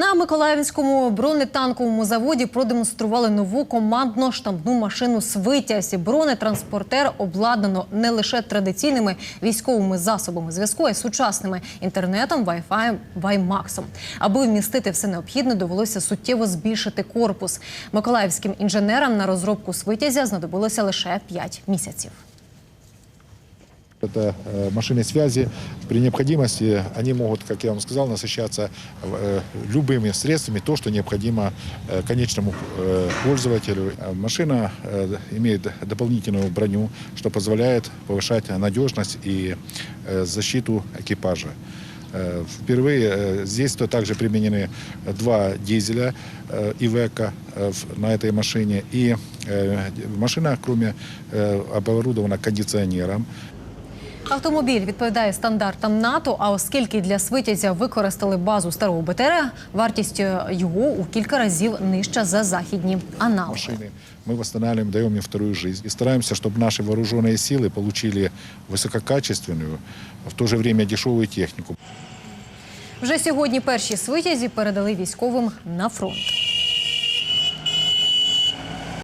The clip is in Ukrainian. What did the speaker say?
На Миколаївському бронетанковому заводі продемонстрували нову командно-штабну машину «Свитязь». Бронетранспортер обладнано не лише традиційними військовими засобами зв'язку, а й сучасними інтернетом, Wi-Fi, Ваймаксом. Аби вмістити все необхідне, довелося суттєво збільшити корпус. Миколаївським інженерам на розробку «Свитязя» знадобилося лише 5 місяців. Это э, машины связи. При необходимости они могут, как я вам сказал, насыщаться э, любыми средствами, то, что необходимо э, конечному пользователю. Э, Машина имеет дополнительную броню, что позволяет повышать надежность и защиту экипажа. Впервые здесь то также применены два дизеля Ивека на этой машине. И машина, кроме оборудована кондиционером, Автомобіль відповідає стандартам НАТО. А оскільки для свитязя використали базу старого БТР, вартість е, його у кілька разів нижча за західні аналоги. машины. Мы восстанавливаем, даем им вторую жизнь. И стараемся, чтобы наши вооруженные силы получили высококачественную, в то же время дешевую технику. Вже сьогодні перші свитязі передали військовим на фронт.